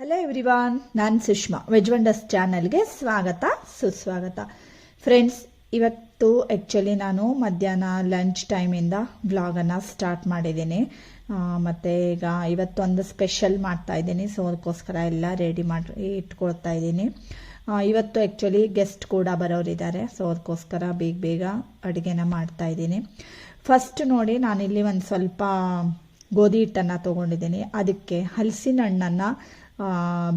Hello everyone ನಾನು Sushma. Veg wonders ಚಾನಲ್ಗೆ ಸ್ವಾಗತ, ಸುಸ್ವಾಗತ. ಫ್ರೆಂಡ್ಸ್ ಇವತ್ತು ಆ್ಯಕ್ಚುಲಿ ನಾನು ಮಧ್ಯಾಹ್ನ ಲಂಚ್ ಟೈಮಿಂದ ಬ್ಲಾಗನ್ನು ಸ್ಟಾರ್ಟ್ ಮಾಡಿದ್ದೀನಿ. ಮತ್ತು ಈಗ ಇವತ್ತೊಂದು ಸ್ಪೆಷಲ್ ಮಾಡ್ತಾ ಇದ್ದೀನಿ ಸೊ ಅದಕ್ಕೋಸ್ಕರ ಎಲ್ಲ ರೆಡಿ ಮಾಡಿ ಇಟ್ಕೊಳ್ತಾ ಇದ್ದೀನಿ. ಇವತ್ತು ಆ್ಯಕ್ಚುಲಿ ಗೆಸ್ಟ್ ಕೂಡ ಬರೋರಿದ್ದಾರೆ ಸೊ ಅದಕ್ಕೋಸ್ಕರ ಬೇಗ ಬೇಗ ಅಡುಗೆನ ಮಾಡ್ತಾ ಇದ್ದೀನಿ. ಫಸ್ಟ್ ನೋಡಿ ನಾನಿಲ್ಲಿ ಒಂದು ಸ್ವಲ್ಪ ಗೋಧಿ ಹಿಟ್ಟನ್ನು ತೊಗೊಂಡಿದ್ದೀನಿ. ಅದಕ್ಕೆ ಹಲಸಿನ ಹಣ್ಣನ್ನು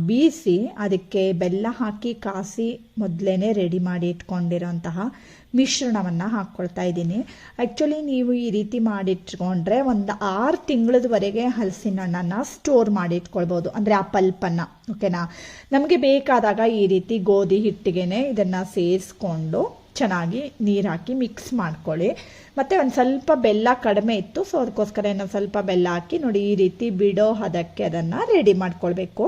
ಬೀಸಿ ಅದಕ್ಕೆ ಬೆಲ್ಲ ಹಾಕಿ ಕಾಸಿ ಮೊದಲೇ ರೆಡಿ ಮಾಡಿ ಇಟ್ಕೊಂಡಿರೋಂತಹ ಮಿಶ್ರಣವನ್ನು ಹಾಕ್ಕೊಳ್ತಾ ಇದ್ದೀನಿ. ಆ್ಯಕ್ಚುಲಿ ನೀವು ಈ ರೀತಿ ಮಾಡಿಟ್ಕೊಂಡ್ರೆ ಒಂದು ಆರು ತಿಂಗಳದವರೆಗೆ ಹಲಸಿನ ಹಣ್ಣನ್ನು ಸ್ಟೋರ್ ಮಾಡಿ ಇಟ್ಕೊಳ್ಬೋದು. ಅಂದರೆ ಆ ಪಲ್ಪನ್ನು ಓಕೆನಾ ನಮಗೆ ಬೇಕಾದಾಗ ಈ ರೀತಿ ಗೋಧಿ ಹಿಟ್ಟಿಗೆ ಇದನ್ನು ಸೇರಿಸ್ಕೊಂಡು ಚೆನ್ನಾಗಿ ನೀರು ಹಾಕಿ ಮಿಕ್ಸ್ ಮಾಡ್ಕೊಳ್ಳಿ. ಮತ್ತು ಒಂದು ಸ್ವಲ್ಪ ಬೆಲ್ಲ ಕಡಿಮೆ ಇತ್ತು ಸೊ ಅದಕ್ಕೋಸ್ಕರ ಇನ್ನೊಂದು ಸ್ವಲ್ಪ ಬೆಲ್ಲ ಹಾಕಿ ನೋಡಿ ಈ ರೀತಿ ಬಿಡೋ ಹದಕ್ಕೆ ಅದನ್ನು ರೆಡಿ ಮಾಡ್ಕೊಳ್ಬೇಕು.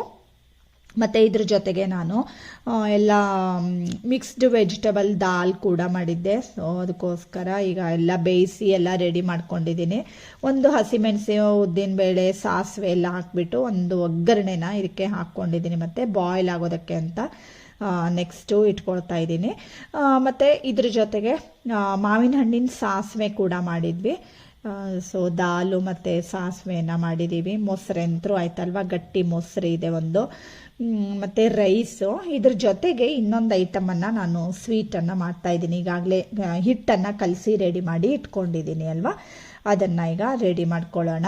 ಮತ್ತು ಇದ್ರ ಜೊತೆಗೆ ನಾನು ಎಲ್ಲ ಮಿಕ್ಸ್ಡ್ ವೆಜಿಟೇಬಲ್ ದಾಲ್ ಕೂಡ ಮಾಡಿದ್ದೆ. ಸೊ ಅದಕ್ಕೋಸ್ಕರ ಈಗ ಎಲ್ಲ ಬೇಯಿಸಿ ಎಲ್ಲ ರೆಡಿ ಮಾಡ್ಕೊಂಡಿದ್ದೀನಿ. ಒಂದು ಹಸಿಮೆಣಸು, ಉದ್ದಿನಬೇಳೆ, ಸಾಸಿವೆ ಎಲ್ಲ ಹಾಕ್ಬಿಟ್ಟು ಒಂದು ಒಗ್ಗರಣೆನ ಇದಕ್ಕೆ ಹಾಕ್ಕೊಂಡಿದ್ದೀನಿ. ಮತ್ತು ಬಾಯ್ಲ್ ಆಗೋದಕ್ಕೆ ಅಂತ ನೆಕ್ಸ್ಟು ಇಟ್ಕೊಳ್ತಾ ಇದ್ದೀನಿ. ಮತ್ತು ಇದ್ರ ಜೊತೆಗೆ ಮಾವಿನ ಹಣ್ಣಿನ ಸಾಸಿವೆ ಕೂಡ ಮಾಡಿದ್ವಿ. ಸೊ ದಾಲು ಮತ್ತು ಸಾಸಿವೆನ ಮಾಡಿದ್ದೀವಿ ಮೊಸರಂತರೂ ಆಯ್ತಲ್ವ? ಗಟ್ಟಿ ಮೊಸರು ಇದೆ ಒಂದು. ಮತ್ತು ರೈಸು. ಇದ್ರ ಜೊತೆಗೆ ಇನ್ನೊಂದು ಐಟಮನ್ನು ನಾನು ಸ್ವೀಟನ್ನು ಮಾಡ್ತಾಯಿದ್ದೀನಿ ಈಗಾಗಲೇ ಹಿಟ್ಟನ್ನು ಕಲಸಿ ರೆಡಿ ಮಾಡಿ ಇಟ್ಕೊಂಡಿದ್ದೀನಿ ಅಲ್ವಾ? ಅದನ್ನು ಈಗ ರೆಡಿ ಮಾಡ್ಕೊಳ್ಳೋಣ.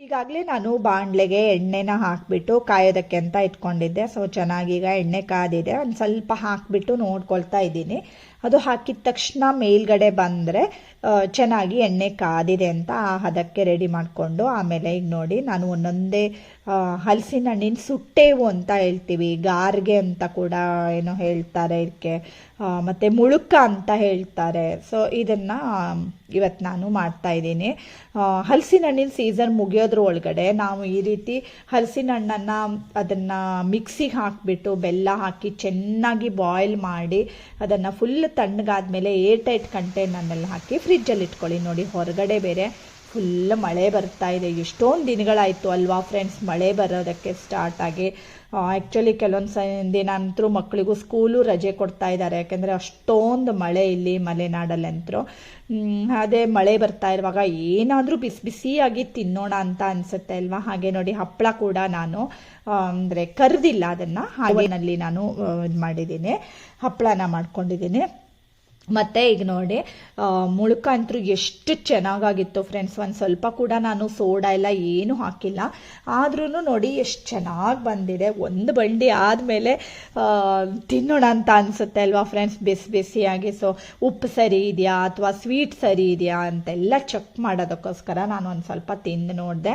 ಈಗಾಗಲೇ ನಾನು ಬಾಣಲೆಗೆ ಎಣ್ಣೆನ ಹಾಕಿಬಿಟ್ಟು ಕಾಯೋದಕ್ಕೆ ಅಂತ ಇಟ್ಕೊಂಡಿದ್ದೆ. ಸೊ ಈಗ ಎಣ್ಣೆ ಕಾದಿದೆ. ಒಂದು ಸ್ವಲ್ಪ ಹಾಕಿಬಿಟ್ಟು ನೋಡ್ಕೊಳ್ತಾ ಇದ್ದೀನಿ. ಅದು ಹಾಕಿದ ತಕ್ಷಣ ಮೇಲ್ಗಡೆ ಬಂದರೆ ಚೆನ್ನಾಗಿ ಎಣ್ಣೆ ಕಾದಿದೆ ಅಂತ ಆ ಹದಕ್ಕೆ ರೆಡಿ ಮಾಡಿಕೊಂಡು ಆಮೇಲೆ ಈಗ ನೋಡಿ ನಾನು ಒಂದೊಂದೇ ಹಲಸಿನ ಹಣ್ಣಿನ ಸುಟ್ಟೇವು ಅಂತ ಹೇಳ್ತೀವಿ. ಗಾರ್ಗೆ ಅಂತ ಕೂಡ ಏನೋ ಹೇಳ್ತಾರೆ ಇದಕ್ಕೆ. ಮತ್ತು ಮುಳುಕ ಅಂತ ಹೇಳ್ತಾರೆ. ಸೊ ಇದನ್ನು ಇವತ್ತು ನಾನು ಮಾಡ್ತಾ ಇದ್ದೀನಿ. ಹಲಸಿನ ಹಣ್ಣಿನ ಸೀಸನ್ ಮುಗಿಯೋದ್ರ ಒಳಗಡೆ ನಾವು ಈ ರೀತಿ ಹಲಸಿನ ಹಣ್ಣನ್ನು ಅದನ್ನು ಮಿಕ್ಸಿಗೆ ಹಾಕಿಬಿಟ್ಟು ಬೆಲ್ಲ ಹಾಕಿ ಚೆನ್ನಾಗಿ ಬಾಯ್ಲ್ ಮಾಡಿ ಅದನ್ನು ಫುಲ್ ತಣ್ಣಗಾದ್ಮೇಲೆ ಮೇಲೆ ಟೈಟ್ ಕಂಟೈನರ್ನಲ್ಲಿ ಹಾಕಿ ಇಟ್ಕೊಳ್ಳಿ. ನೋಡಿ, ಹೊರಗಡೆ ಬೇರೆ ಫುಲ್ ಮಳೆ ಬರ್ತಾ ಇದೆ. ಎಷ್ಟೊಂದು ದಿನಗಳಾಯಿತು ಅಲ್ವಾ ಫ್ರೆಂಡ್ಸ್ ಮಳೆ ಬರೋದಕ್ಕೆ ಸ್ಟಾರ್ಟ್ ಆಗಿ. ಆ್ಯಕ್ಚುಲಿ ಕೆಲವೊಂದು ದಿನ ಅಂತರೂ ಮಕ್ಕಳಿಗೂ ಸ್ಕೂಲು ರಜೆ ಕೊಡ್ತಾ ಇದ್ದಾರೆ. ಯಾಕೆಂದರೆ ಅಷ್ಟೊಂದು ಮಳೆ ಇಲ್ಲಿ ಮಲೆನಾಡಲ್ಲಂತರೂ. ಅದೇ ಮಳೆ ಬರ್ತಾ ಇರುವಾಗ ಏನಾದರೂ ಬಿಸಿ ಬಿಸಿಯಾಗಿ ತಿನ್ನೋಣ ಅಂತ ಅನಿಸುತ್ತೆ ಅಲ್ವಾ? ಹಾಗೆ ನೋಡಿ, ಹಪ್ಪಳ ಕೂಡ ನಾನು ಅಂದರೆ ಕರೆದಿಲ್ಲ ಅದನ್ನು. ಹಾಗೆನಲ್ಲಿ ನಾನು ಇದು ಮಾಡಿದ್ದೀನಿ ಹಪ್ಪಳನ ಮಾಡ್ಕೊಂಡಿದ್ದೀನಿ. ಮತ್ತೆ ಈಗ ನೋಡಿ ಮುಳುಕ ಅಂತೂ ಎಷ್ಟು ಚೆನ್ನಾಗಾಗಿತ್ತು ಫ್ರೆಂಡ್ಸ್ ಒಂದು ಸ್ವಲ್ಪ ಕೂಡ ನಾನು ಸೋಡಾ ಎಲ್ಲ ಏನು ಹಾಕಿಲ್ಲ. ಆದ್ರೂ ನೋಡಿ ಎಷ್ಟು ಚೆನ್ನಾಗಿ ಬಂದಿದೆ. ಒಂದು ಬಂಡಿ ಆದಮೇಲೆ ತಿನ್ನೋಣ ಅಂತ ಅನಿಸುತ್ತೆ ಅಲ್ವಾ ಫ್ರೆಂಡ್ಸ್ ಬಿಸಿ ಬಿಸಿಯಾಗಿ. ಸೊ ಉಪ್ಪು ಸರಿ ಇದೆಯಾ ಅಥವಾ ಸ್ವೀಟ್ ಸರಿ ಇದೆಯಾ ಅಂತೆಲ್ಲ ಚೆಕ್ ಮಾಡೋದಕ್ಕೋಸ್ಕರ ನಾನು ಒಂದು ಸ್ವಲ್ಪ ತಿಂದು ನೋಡಿದೆ.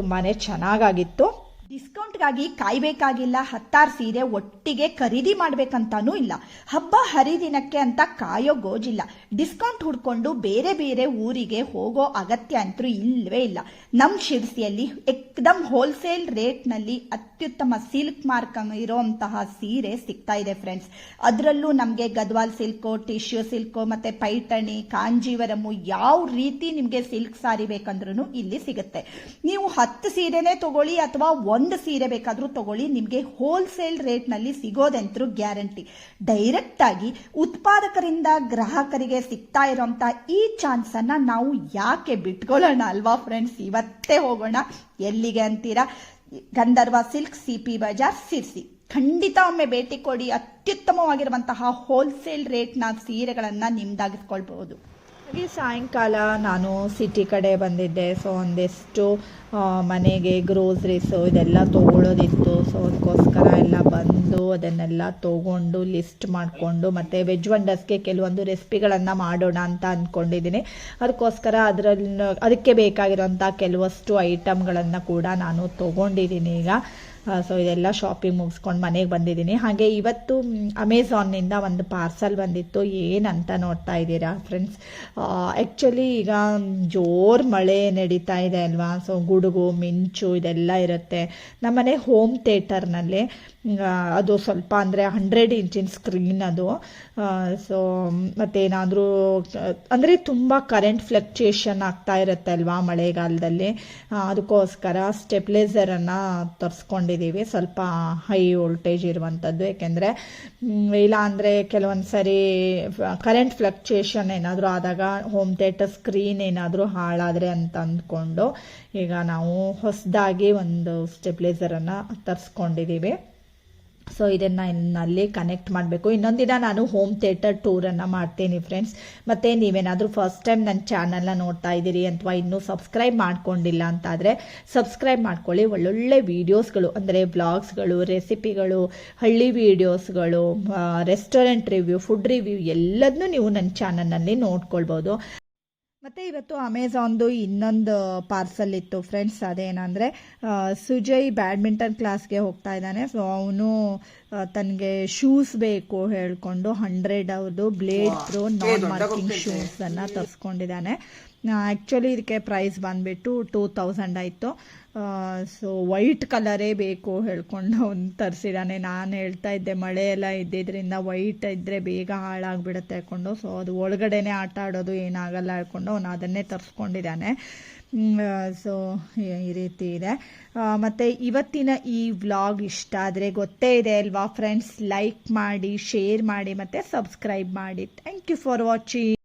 ತುಂಬಾ ಚೆನ್ನಾಗಾಗಿತ್ತು. ಡಿಸ್ಕೌಂಟ್ಗಾಗಿ ಕಾಯ್ಬೇಕಾಗಿಲ್ಲ, ಹತ್ತಾರು ಸೀರೆ ಒಟ್ಟಿಗೆ ಖರೀದಿ ಮಾಡ್ಬೇಕಂತಾನೂ ಇಲ್ಲ. ಹಬ್ಬ ಹರಿದಿನಕ್ಕೆ ಅಂತ ಕಾಯೋ ಗೋಜಿಲ್ಲ. ಡಿಸ್ಕೌಂಟ್ ಹುಡ್ಕೊಂಡು ಬೇರೆ ಬೇರೆ ಊರಿಗೆ ಹೋಗೋ ಅಗತ್ಯ ಅಂತೂ ಇಲ್ಲವೇ ಇಲ್ಲ. ನಮ್ಮ ಶಿರ್ಸಿಯಲ್ಲಿ ಎಕ್ದಮ್ ಹೋಲ್ಸೇಲ್ ರೇಟ್ನಲ್ಲಿ ಅತ್ಯುತ್ತಮ ಸಿಲ್ಕ್ ಮಾರ್ಕ್ ಇರೋಂತಹ ಸೀರೆ ಸಿಗ್ತಾ ಇದೆ ಫ್ರೆಂಡ್ಸ್ ಅದರಲ್ಲೂ ನಮಗೆ ಗದ್ವಾಲ್ ಸಿಲ್ಕು, ಟಿಶ್ಯೂ ಸಿಲ್ಕು ಮತ್ತೆ ಪೈಠಣಿ, ಕಾಂಜೀವರಮು ಯಾವ ರೀತಿ ನಿಮಗೆ ಸಿಲ್ಕ್ ಸಾರಿ ಬೇಕಂದ್ರೂ ಇಲ್ಲಿ ಸಿಗುತ್ತೆ. ನೀವು ಹತ್ತು ಸೀರೆನೇ ತಗೊಳ್ಳಿ ಅಥವಾ ಒಂದು ಸೀರೆ ಬೇಕಾದರೂ ತಗೊಳ್ಳಿ. ನಿಮಗೆ ಹೋಲ್ಸೇಲ್ ರೇಟ್ನಲ್ಲಿ ಸಿಗೋದಂತರೂ ಗ್ಯಾರಂಟಿ. ಡೈರೆಕ್ಟಾಗಿ ಉತ್ಪಾದಕರಿಂದ ಗ್ರಾಹಕರಿಗೆ ಸಿಗ್ತಾ ಇರೋಂಥ ಈ ಚಾನ್ಸನ್ನು ನಾವು ಯಾಕೆ ಬಿಟ್ಕೊಳ್ಳೋಣ ಅಲ್ವಾ ಫ್ರೆಂಡ್ಸ್ ಇವತ್ತೇ ಹೋಗೋಣ. ಎಲ್ಲಿಗೆ ಅಂತೀರಾ? Gandharva silk C P Bazar Sirsi ಖಂಡಿತ ಒಮ್ಮೆ ಭೇಟಿ ಕೊಡಿ. ಅತ್ಯುತ್ತಮವಾಗಿರುವಂತಹ ಹೋಲ್ಸೇಲ್ ರೇಟ್ನ ಸೀರೆಗಳನ್ನು ನಿಮ್ದಾಗಿಸ್ಕೊಳ್ಬಹುದು. ಹಾಗೆ ಸಾಯಂಕಾಲ ನಾನು ಸಿಟಿ ಕಡೆ ಬಂದಿದ್ದೆ. ಸೊ ಒಂದಿಷ್ಟು ಮನೆಗೆ ಗ್ರೋಸರೀಸು ಇದೆಲ್ಲ ತೊಗೊಳೋದಿತ್ತು. ಸೊ ಅದಕ್ಕೋಸ್ಕರ ಎಲ್ಲ ಬಂದು ಅದನ್ನೆಲ್ಲ ತೊಗೊಂಡು ಲಿಸ್ಟ್ ಮಾಡಿಕೊಂಡು ಮತ್ತು ವೆಜ್ ವಂಡರ್ಸ್ಗೆ ಕೆಲವೊಂದು ರೆಸಿಪಿಗಳನ್ನು ಮಾಡೋಣ ಅಂತ ಅಂದ್ಕೊಂಡಿದ್ದೀನಿ ಅದಕ್ಕೋಸ್ಕರ ಅದರಲ್ಲಿ ಅದಕ್ಕೆ ಬೇಕಾಗಿರೋಂಥ ಕೆಲವಷ್ಟು ಐಟಮ್ಗಳನ್ನು ಕೂಡ ನಾನು ತೊಗೊಂಡಿದ್ದೀನಿ ಈಗ. ಸೊ ಇದೆಲ್ಲ ಶಾಪಿಂಗ್ ಮುಗಿಸ್ಕೊಂಡು ಮನೆಗೆ ಬಂದಿದ್ದೀನಿ. ಹಾಗೆ ಇವತ್ತು ಅಮೆಝಾನ್ನಿಂದ ಒಂದು ಪಾರ್ಸಲ್ ಬಂದಿತ್ತು. ಏನಂತ ನೋಡ್ತಾ ಇದ್ದೀರಾ ಫ್ರೆಂಡ್ಸ್ ಆ್ಯಕ್ಚುಲಿ ಈಗ ಜೋರು ಮಳೆ ನಡೀತಾ ಇದೆ ಅಲ್ವಾ? ಸೊ ಗುಡುಗು, ಮಿಂಚು ಇದೆಲ್ಲ ಇರುತ್ತೆ. ನಮ್ಮನೆ ಹೋಮ್ ಥಿಯೇಟರ್ನಲ್ಲಿ ಅದು ಸ್ವಲ್ಪ ಅಂದರೆ ಹಂಡ್ರೆಡ್ ಇಂಚಿನ ಸ್ಕ್ರೀನ್ ಅದು. ಸೊ ಮತ್ತೇನಾದರೂ, ಅಂದರೆ ತುಂಬ ಕರೆಂಟ್ ಫ್ಲಕ್ಚುಯೇಷನ್ ಆಗ್ತಾ ಇರುತ್ತೆ ಅಲ್ವಾ ಮಳೆಗಾಲದಲ್ಲಿ. ಅದಕ್ಕೋಸ್ಕರ ಸ್ಟೆಪ್ಲೈಸರನ್ನು ತರಿಸ್ಕೊಂಡಿದ್ದೀವಿ ಸ್ವಲ್ಪ ಹೈ ವೋಲ್ಟೇಜ್ ಇರುವಂಥದ್ದು ಏಕೆಂದರೆ ಇಲ್ಲ ಅಂದರೆ ಕೆಲವೊಂದು ಸರಿ ಕರೆಂಟ್ ಫ್ಲಕ್ಚುಯೇಷನ್ ಏನಾದರೂ ಆದಾಗ ಹೋಮ್ ಥಿಯೇಟರ್ ಸ್ಕ್ರೀನ್ ಏನಾದರೂ ಹಾಳಾದರೆ ಅಂತ ಅಂದ್ಕೊಂಡು ಈಗ ನಾವು ಹೊಸದಾಗಿ ಒಂದು ಸ್ಟೆಪ್ಲೈಸರನ್ನು ತರಿಸ್ಕೊಂಡಿದ್ದೀವಿ ಸೊ ಇದನ್ನು ಇನ್ನಲ್ಲಿ ಕನೆಕ್ಟ್ ಮಾಡಬೇಕು. ಇನ್ನೊಂದಿನ ನಾನು ಹೋಮ್ ಥಿಯೇಟರ್ ಟೂರನ್ನು ಮಾಡ್ತೀನಿ ಫ್ರೆಂಡ್ಸ್ ಮತ್ತು ನೀವೇನಾದರೂ ಫಸ್ಟ್ ಟೈಮ್ ನನ್ನ ಚಾನಲ್ನ ನೋಡ್ತಾ ಇದ್ದೀರಿ ಅಥವಾ ಇನ್ನೂ ಸಬ್ಸ್ಕ್ರೈಬ್ ಮಾಡ್ಕೊಂಡಿಲ್ಲ ಅಂತಾದರೆ ಸಬ್ಸ್ಕ್ರೈಬ್ ಮಾಡ್ಕೊಳ್ಳಿ. ಒಳ್ಳೊಳ್ಳೆ ವೀಡಿಯೋಸ್ಗಳು ಅಂದರೆ ಬ್ಲಾಗ್ಸ್ಗಳು ರೆಸಿಪಿಗಳು ಹಳ್ಳಿ ವೀಡಿಯೋಸ್ಗಳು ರೆಸ್ಟೋರೆಂಟ್ ರಿವ್ಯೂ ಫುಡ್ ರಿವ್ಯೂ ಎಲ್ಲದನ್ನೂ ನೀವು ನನ್ನ ಚಾನಲ್ನಲ್ಲಿ ನೋಡ್ಕೊಳ್ಬೋದು. ಮತ್ತು ಇವತ್ತು ಅಮೆಝಾನ್ದು ಇನ್ನೊಂದು ಪಾರ್ಸಲ್ ಇತ್ತು. ಫ್ರೆಂಡ್ಸ್ ಅದೇನಂದರೆ ಸುಜಯ್ ಬ್ಯಾಡ್ಮಿಂಟನ್ ಕ್ಲಾಸ್ಗೆ ಹೋಗ್ತಾ ಇದ್ದಾನೆ. ಸೊ ಅವನು ತನಗೆ ಶೂಸ್ ಬೇಕು ಹೇಳ್ಕೊಂಡು ಹಂಡ್ರೆಡ್ ಅವ್ರದ್ದು ಬ್ಲೇಡ್ ಪ್ರೋ ನಾನ್ ಮಾರ್ಕಿಂಗ್ ಶೂಸನ್ನು ತರ್ಸ್ಕೊಂಡಿದ್ದಾನೆ. ಆ್ಯಕ್ಚುಲಿ ಇದಕ್ಕೆ ಪ್ರೈಸ್ ಬಂದ್ಬಿಟ್ಟು ಟೂ ತೌಸಂಡ್ ಆಯಿತು. ಸೊ ವೈಟ್ ಕಲರೇ ಬೇಕು ಹೇಳ್ಕೊಂಡು ಅವ್ನು ತರಿಸಿದ್ದಾನೆ ನಾನು ಹೇಳ್ತಾ ಇದ್ದೆ ಮಳೆ ಎಲ್ಲ ಇದ್ದಿದ್ದರಿಂದ ವೈಟ್ ಇದ್ದರೆ ಬೇಗ ಹಾಳಾಗ್ಬಿಡುತ್ತೆ ಹೇಳ್ಕೊಂಡು. ಸೊ ಅದು ಒಳಗಡೆನೆ ಆಟ ಆಡೋದು ಏನಾಗಲ್ಲ ಹೇಳ್ಕೊಂಡು ಅವನು ಅದನ್ನೇ ತರಿಸ್ಕೊಂಡಿದ್ದಾನೆ. ಸೊ, ಈ ರೀತಿ ಇದೆ. ಮತ್ತು ಇವತ್ತಿನ ಈ ವ್ಲಾಗ್ ಇಷ್ಟ ಆದರೆ ಗೊತ್ತೇ ಇದೆ ಅಲ್ವಾ ಫ್ರೆಂಡ್ಸ್ ಲೈಕ್ ಮಾಡಿ ಶೇರ್ ಮಾಡಿ, ಮತ್ತು ಸಬ್ಸ್ಕ್ರೈಬ್ ಮಾಡಿ. Thank you for watching